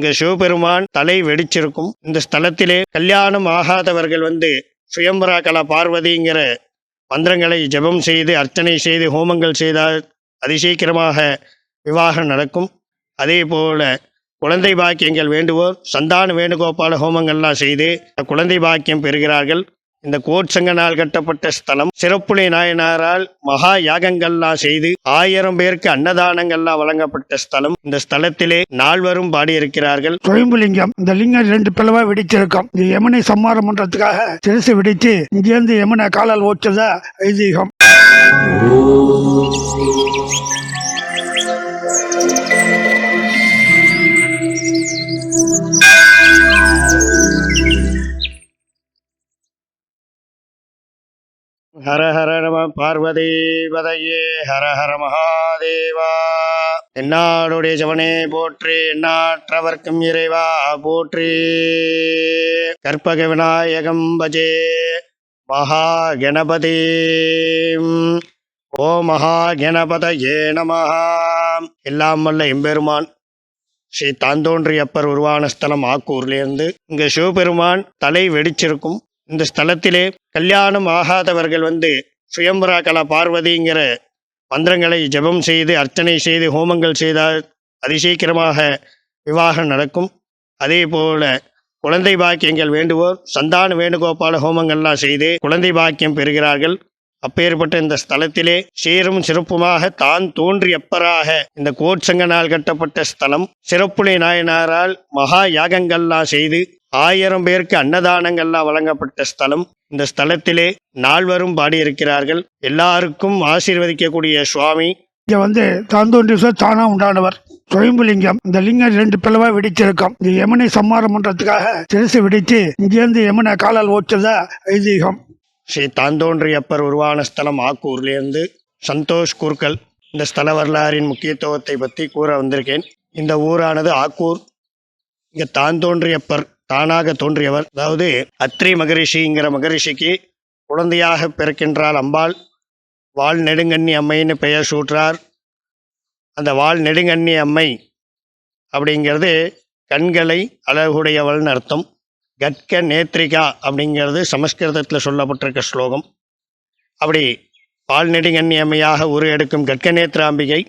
இங்கு சிவபெருமான் தலை வெடிச்சிருக்கும். இந்த ஸ்தலத்திலே கல்யாணம் ஆகாதவர்கள் வந்து சுயம்பரா கலா பார்வதிங்கிற மந்திரங்களை ஜெபம் செய்து அர்ச்சனை செய்து ஹோமங்கள் செய்தால் அதிசீக்கிரமாக விவாகம் நடக்கும். அதே போல குழந்தை பாக்கியங்கள் வேண்டுவோர் சந்தான வேணுகோபால ஹோமங்கள்லாம் செய்து குழந்தை பாக்கியம் பெறுகிறார்கள். இந்த கோட்சங்கனால் கட்டப்பட்ட ஸ்தலம் சிறப்புலை நாயனாரால் மகா யாகங்கள்லாம் செய்து ஆயிரம் பேருக்கு அன்னதானங்கள்லாம் வழங்கப்பட்ட ஸ்தலம். இந்த ஸ்தலத்திலே நால்வரும் பாடியிருக்கிறார்கள். சுயம்புலிங்கம் இந்த லிங்கம் ரெண்டு பிளவா வெடிச்சிருக்கும். இது யமனை சம்மாரம் பண்றதுக்காக சிறுசு வெடிச்சு இங்கேருந்து யமனை காலால் ஓச்சதா ஐதீகம். பார்வதி பதையே ஹர ஹர மகாதேவா. என்னாடுடைய ஜவனே போற்றி எண்ணாற்றவர்க்கும் இறைவா போற்றி. கற்பக விநாயகம் பஜே மகா கணபதி ஓ மகா கணபதயே நமஹா. எல்லாம் வல்ல எம்பெருமான் ஸ்ரீ தாந்தோன்றியப்பர் உருவான ஸ்தலம் ஆக்கூர்லேருந்து இங்க சிவபெருமான் தலை வெடிச்சிருக்கும். இந்த ஸ்தலத்திலே கல்யாணம் ஆகாதவர்கள் வந்து சுயம்பரா கலா பார்வதிங்கிற மந்திரங்களை ஜெபம் செய்து அர்ச்சனை செய்து ஹோமங்கள் செய்தால் அதிசீக்கிரமாக விவாகம் நடக்கும். அதே போல குழந்தை பாக்கியங்கள் வேண்டுவோர் சந்தான வேணுகோபால ஹோமங்கள்லாம் செய்து குழந்தை பாக்கியம் பெறுகிறார்கள். அப்பேற்பட்ட இந்த ஸ்தலத்திலே சீரும் சிறப்புமாக தான் தோன்றியப்பராக இந்த கோட்சங்கனால் கட்டப்பட்ட ஸ்தலம். சிறப்புளை நாயனாரால் மகா யாகங்கள்லாம் செய்து ஆயிரம் பேருக்கு அன்னதானங்கள்லாம் வழங்கப்பட்ட ஸ்தலம். இந்த ஸ்தலத்திலே நால்வரும் பாடியிருக்கிறார்கள். எல்லாருக்கும் ஆசீர்வதிக்கக்கூடிய சுவாமி. இங்க வந்து தாந்தோன்றீஸ்வர் தானா உண்டானவர். சுயம்புலிங்கம். இந்த லிங்கம் ரெண்டு பிளவா வெடிச்சிருக்கும் இது யமனை சம்மாரம் பண்றதுக்காக சிறுசு வெடிச்சு இங்கேருந்து யமனை காலால் ஓச்சதா ஐதீகம். ஸ்ரீ தாந்தோன்றியப்பர் உருவான ஸ்தலம் ஆக்கூர்லேருந்து சந்தோஷ் கூர்க்கல் இந்த ஸ்தல வரலாறின் முக்கியத்துவத்தை பற்றி கூற வந்திருக்கேன். இந்த ஊரானது ஆக்கூர். இங்கே தாந்தோன்றியப்பர் தானாக தோன்றியவர். அதாவது அத்ரி மகரிஷிங்கிற மகரிஷிக்கு குழந்தையாக பிறக்கின்றாள் அம்பாள். வால் நெடுங்கண்ணி அம்மைன்னு பெயர் சூற்றார் அந்த வால் நெடுங்கண்ணி அம்மை அப்படிங்கிறது கண்களை அழகுடையவள்னு அர்த்தம். கட்க நேத்ரிகா அப்படிங்கிறது சமஸ்கிருதத்தில் சொல்லப்பட்டிருக்க ஸ்லோகம். அப்படி பால் நெடுங்கண்ணி அம்மையாக உரு எடுக்கும் கட்கநேத்ராம்பிகை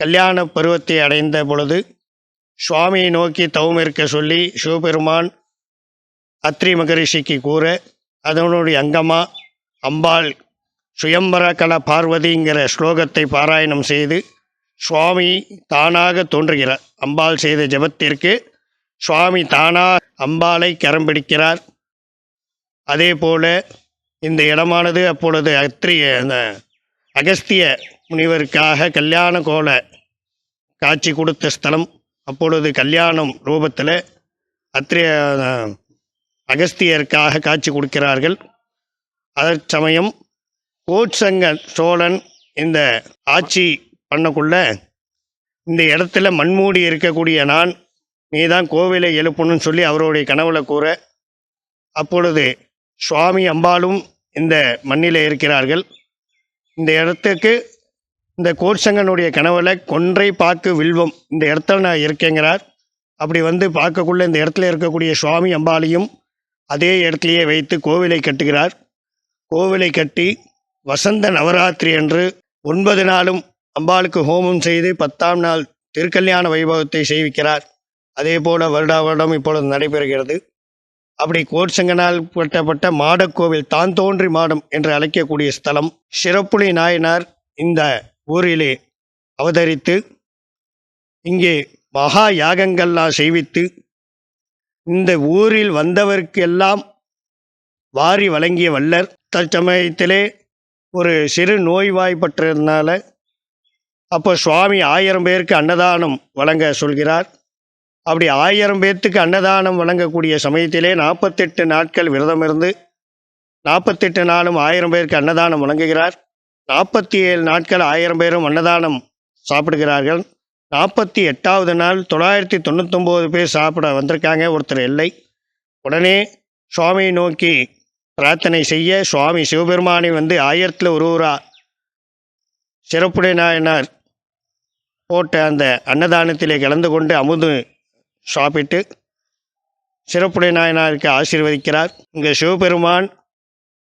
கல்யாண பருவத்தை அடைந்த பொழுது சுவாமியை நோக்கி தவம் இருக்க சொல்லி சிவபெருமான் அத்ரி மகரிஷிக்கு கூற அதனுடைய அங்கமாக அம்பாள் சுயம்பர கல பார்வதிங்கிற ஸ்லோகத்தை பாராயணம் செய்து சுவாமி தானாக தோன்றுகிறார். அம்பாள் செய்த ஜெபத்திற்கு சுவாமி தானா அம்பாளை கரம் பிடிக்கிறார். அதே போல் இந்த இடமானது அப்பொழுது அத்திரிய அந்த அகஸ்திய முனிவருக்காக கல்யாண கோல காட்சி கொடுத்த ஸ்தலம். அப்பொழுது கல்யாணம் ரூபத்தில் அத்திரிய அகஸ்தியருக்காக காட்சி கொடுக்கிறார்கள். அதற்சமயம் கோட்சங்க சோழன் இந்த ஆட்சி பண்ணக்குள்ள இந்த இடத்துல மண்மூடி இருக்கக்கூடிய நான் நீ தான் கோவிலை எழுப்பணும்னு சொல்லி அவருடைய கனவுல கூற அப்பொழுது சுவாமி அம்பாளும் இந்த மண்ணில் இருக்கிறார்கள். இந்த இடத்துக்கு இந்த கோட்சங்கனுடைய கனவுல கொன்றை பாக்கு வில்வம் இந்த இடத்துல நான் இருக்கேங்கிறார். அப்படி வந்து பார்க்கக்குள்ள இந்த இடத்துல இருக்கக்கூடிய சுவாமி அம்பாளையும் அதே இடத்துலையே வைத்து கோவிலை கட்டுகிறார். கோவிலை கட்டி வசந்த நவராத்திரி அன்று ஒன்பது நாளும் அம்பாளுக்கு ஹோமம் செய்து பத்தாம் நாள் திருக்கல்யாண வைபவத்தை செய்விக்கிறார். அதே போல வருடா வருடம் இப்பொழுது நடைபெறுகிறது. அப்படி கோட்சங்கனால் கட்டப்பட்ட மாடக்கோவில் தான் தோன்றி மாடம் என்று அழைக்கக்கூடிய ஸ்தலம் சிறப்புலி நாயனார் இந்த ஊரிலே அவதரித்து இங்கே மகா யாகங்கள்லாம் செய்வித்து இந்த ஊரில் வந்தவருக்கெல்லாம் வாரி வழங்கிய வல்லர் தற்சமயத்திலே ஒரு சிறு நோய்வாய்ப்பட்டதுனால அப்போ சுவாமி ஆயிரம் பேருக்கு அன்னதானம் வழங்க சொல்கிறார். அப்படி ஆயிரம் பேர்த்துக்கு அன்னதானம் வழங்கக்கூடிய சமயத்திலே நாற்பத்தெட்டு நாட்கள் விரதம் இருந்து நாற்பத்தெட்டு நாளும் ஆயிரம் பேருக்கு அன்னதானம் வழங்குகிறார். நாற்பத்தி ஏழு நாட்கள் ஆயிரம் பேரும் அன்னதானம் சாப்பிடுகிறார்கள். நாற்பத்தி எட்டாவது நாள் தொள்ளாயிரத்தி தொண்ணூத்தொம்போது பேர் சாப்பிட வந்திருக்காங்க ஒருத்தர் இல்லை. உடனே சுவாமியை நோக்கி பிரார்த்தனை செய்ய சுவாமி சிவபெருமானை வந்து ஆயிரத்தில் ஒருவரா சிறப்புடைய நாயனார் போட்ட அந்த அன்னதானத்திலே கலந்து கொண்டு அமுது சாப்பிட்டு சிறப்புடைய நாயனாருக்கு ஆசீர்வதிக்கிறார். இங்கே சிவபெருமான்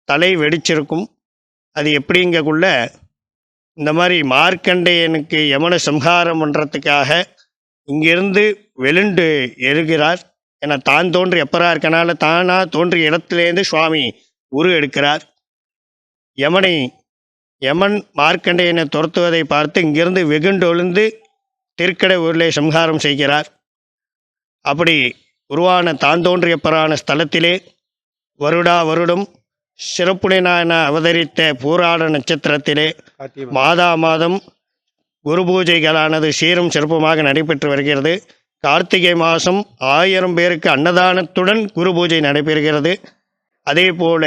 தலை வெடிச்சிருக்கும். அது எப்படிங்கக்குள்ள இந்த மாதிரி மார்க்கண்டேயனுக்கு யமனை சம்ஹாரம் பண்ணுறதுக்காக இங்கிருந்து வெளுண்டு எருகிறார் ஏன்னா தான் தோன்றி எப்பரா இருக்கனால தானாக தோன்றிய இடத்துலேருந்து சுவாமி உரு எடுக்கிறார். யமனை யமன் மார்க்கண்டேயனை துரத்துவதை பார்த்து இங்கிருந்து வெகுண்டு விழுந்து திருக்கடை ஊரிலே சம்ஹாரம் செய்கிறார். அப்படி உருவான தான் தோன்றியப்பரான ஸ்தலத்திலே வருடா வருடம் சிறப்புடையனான அவதரித்த பூராட நட்சத்திரத்திலே மாதா மாதம் குரு பூஜைகளானது சீரும் சிறப்புமாக நடைபெற்று வருகிறது. கார்த்திகை மாதம் ஆயிரம் பேருக்கு அன்னதானத்துடன் குரு பூஜை நடைபெறுகிறது. அதே போல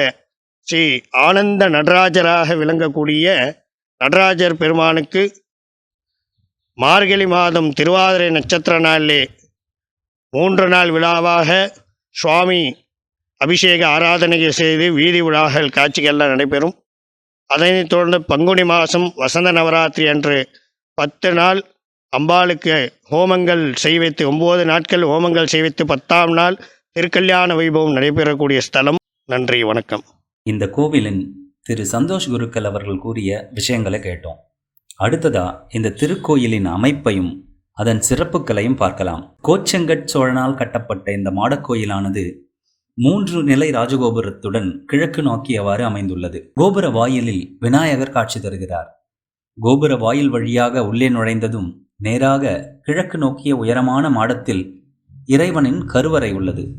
ஸ்ரீ ஆனந்த நடராஜராக விளங்கக்கூடிய நடராஜர் பெருமானுக்கு மார்கழி மாதம் திருவாதிரை நட்சத்திர நாளிலே மூன்று நாள் விழாவாக சுவாமி அபிஷேக ஆராதனைகள் செய்து வீதி விழாக்கள் காட்சிகள்லாம் நடைபெறும். அதனைத் தொடர்ந்து பங்குனி மாதம் வசந்த நவராத்திரி அன்று பத்து நாள் அம்பாளுக்கு ஹோமங்கள் செய்வைத்து ஒம்பது நாட்கள் ஹோமங்கள் செய்வைத்து பத்தாம் நாள் திருக்கல்யாண வைபவம் நடைபெறக்கூடிய ஸ்தலம். நன்றி வணக்கம். இந்த கோவிலின் திரு சந்தோஷ் குருக்கள் அவர்கள் கூறிய விஷயங்களை கேட்டோம். அடுத்ததா இந்த திருக்கோயிலின் அமைப்பையும் அதன் சிறப்புகளையும் பார்க்கலாம். கோச்செங்கட் சோழனால் கட்டப்பட்ட இந்த மாடக்கோயிலானது மூன்று நிலை ராஜகோபுரத்துடன் கிழக்கு நோக்கியவாறு அமைந்துள்ளது. கோபுர வாயிலில் விநாயகர் காட்சி தருகிறார். கோபுர வாயில் வழியாக உள்ளே நுழைந்ததும் நேராக கிழக்கு நோக்கிய உயரமான மாடத்தில் இறைவனின் கருவறை உள்ளது.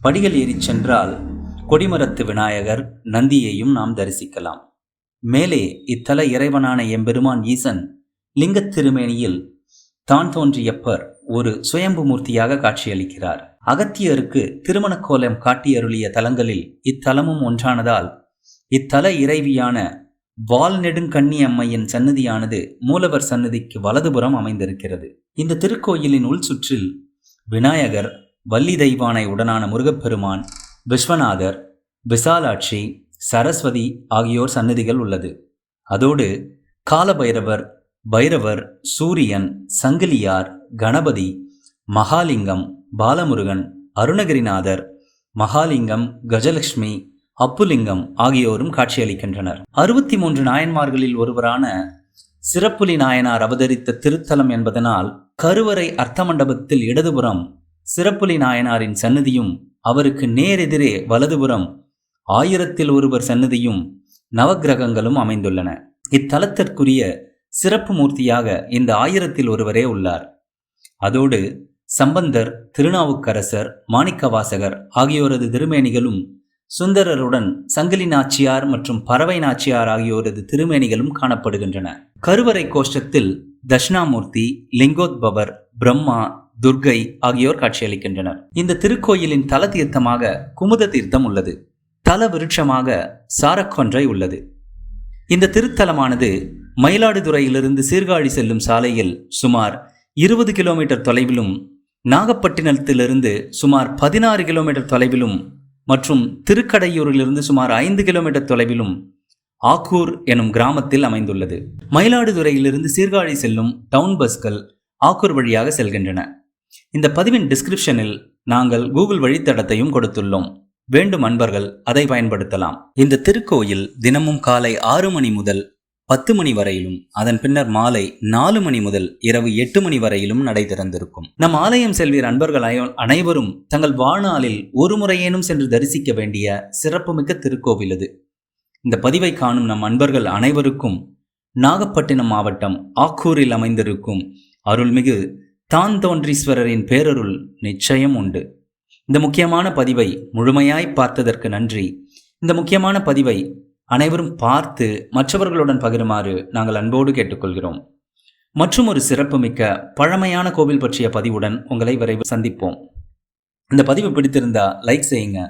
படிகள் ஏறிச் சென்றால் கொடிமரத்து விநாயகர் நந்தியையும் நாம் தரிசிக்கலாம். மேலே இத்தல இறைவனான எம்பெருமான் ஈசன் லிங்கத் திருமேனியில் தான் தோன்றியப்பர் ஒரு சுயம்பு மூர்த்தியாக காட்சியளிக்கிறார். அகத்தியருக்கு திருமண கோலம் காட்டியருளிய தலங்களில் இத்தலமும் ஒன்றானதால் இத்தல இறைவியான வால் நெடுங்கண்ணி அம்மையின் சன்னதியானது மூலவர் சன்னதிக்கு வலதுபுறம் அமைந்திருக்கிறது. இந்த திருக்கோயிலின் உள் சுற்றில் விநாயகர் வள்ளி தெய்வானை உடனான முருகப்பெருமான் விஸ்வநாதர் விசாலாட்சி சரஸ்வதி ஆகியோர் சன்னதிகள் உள்ளது. அதோடு காலபைரவர் பைரவர் சூரியன் சங்கிலியார் கணபதி மகாலிங்கம் பாலமுருகன் அருணகிரிநாதர் மகாலிங்கம் கஜலட்சுமி அப்புலிங்கம் ஆகியோரும் காட்சியளிக்கின்றனர். அறுபத்தி மூன்று நாயன்மார்களில் ஒருவரான சிறப்புலி நாயனார் அவதரித்த திருத்தலம் என்பதனால் கருவறை அர்த்த மண்டபத்தில் இடதுபுறம் சிறப்புலி நாயனாரின் சன்னதியும் அவருக்கு நேரெதிரே வலதுபுறம் ஆயிரத்தில் ஒருவர் சன்னதியும் நவக்கிரகங்களும் அமைந்துள்ளன. இத்தலத்திற்குரிய சிறப்பு மூர்த்தியாக இந்த ஆயிரத்தில் ஒருவரே உள்ளார். அதோடு சம்பந்தர் திருநாவுக்கரசர் மாணிக்கவாசகர் ஆகியோரது திருமேனிகளும் சுந்தரருடன் சங்கிலி நாச்சியார் மற்றும் பறவை நாச்சியார் ஆகியோரது திருமேனிகளும் காணப்படுகின்றன. கருவறை கோஷ்டத்தில் தட்சிணாமூர்த்தி லிங்கோத்பவர் பிரம்மா துர்கை ஆகியோர் காட்சியளிக்கின்றனர். இந்த திருக்கோயிலின் தல தீர்த்தமாக குமுத தீர்த்தம் உள்ளது. தல விருட்சமாக சாரக்கொன்றை உள்ளது. இந்த திருத்தலமானது மயிலாடுதுறையிலிருந்து சீர்காழி செல்லும் சாலையில் சுமார் இருபது கிலோமீட்டர் தொலைவிலும் நாகப்பட்டினத்திலிருந்து சுமார் பதினாறு கிலோமீட்டர் தொலைவிலும் மற்றும் திருக்கடையூரிலிருந்து சுமார் ஐந்து கிலோமீட்டர் தொலைவிலும் ஆக்கூர் எனும் கிராமத்தில் அமைந்துள்ளது. மயிலாடுதுறையிலிருந்து சீர்காழி செல்லும் டவுன் பஸ்கள் ஆக்கூர் வழியாக செல்கின்றன. இந்த பதிவின் டிஸ்கிரிப்ஷனில் நாங்கள் கூகுள் வழித்தடத்தையும் கொடுத்துள்ளோம். வேண்டும் அன்பர்கள் அதை பயன்படுத்தலாம். இந்த திருக்கோயில் தினமும் காலை ஆறு மணி முதல் பத்து மணி வரையிலும் அதன் பின்னர் மாலை நாலு மணி முதல் இரவு எட்டு மணி வரையிலும் நடை திறந்திருக்கும். நம் ஆலயம் செல்வீர் அன்பர்கள் அனைவரும் தங்கள் வாழ்நாளில் ஒரு முறையேனும் சென்று தரிசிக்க வேண்டிய சிறப்புமிக்க திருக்கோவில் இது. இந்த பதிவை காணும் நம் அன்பர்கள் அனைவருக்கும் நாகப்பட்டினம் மாவட்டம் ஆக்கூரில் அமைந்திருக்கும் அருள்மிகு தான் தோன்றீஸ்வரரின் பேரருள் நிச்சயம் உண்டு. இந்த முக்கியமான பதிவை முழுமையாய் பார்த்ததற்கு நன்றி. இந்த முக்கியமான பதிவை அனைவரும் பார்த்து மற்றவர்களுடன் பகிருமாறு நாங்கள் அன்போடு கேட்டுக்கொள்கிறோம். மற்றும் ஒரு சிறப்புமிக்க பழமையான கோவில் பற்றிய பதிவுடன் உங்களை விரைவில் சந்திப்போம். இந்த பதிவு பிடித்திருந்தா லைக் செய்யுங்க.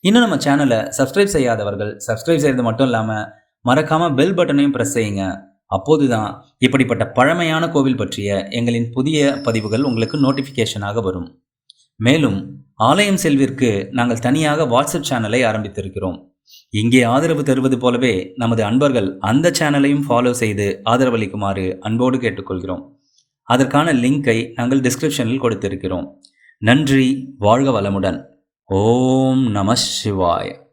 இன்னும் நம்ம சேனலை சப்ஸ்கிரைப் செய்யாதவர்கள் சப்ஸ்கிரைப் செய்கிறது மட்டும் இல்லாமல் மறக்காமல் பெல் பட்டனையும் ப்ரெஸ் செய்யுங்க. அப்போதுதான் இப்படிப்பட்ட பழமையான கோவில் பற்றிய எங்களின் புதிய பதிவுகள் உங்களுக்கு நோட்டிஃபிகேஷனாக வரும். மேலும் ஆலயம் செல்விற்கு நாங்கள் தனியாக வாட்ஸ்அப் சேனலை ஆரம்பித்திருக்கிறோம். இங்கே ஆதரவு தருவது போலவே நமது அன்பர்கள் அந்த சேனலையும் ஃபாலோ செய்து ஆதரவளிக்குமாறு அன்போடு கேட்டுக்கொள்கிறோம். அதற்கான லிங்கை நாங்கள் டிஸ்கிரிப்ஷனில் கொடுத்திருக்கிறோம். நன்றி வாழ்க வளமுடன். ஓம் நம சிவாய்.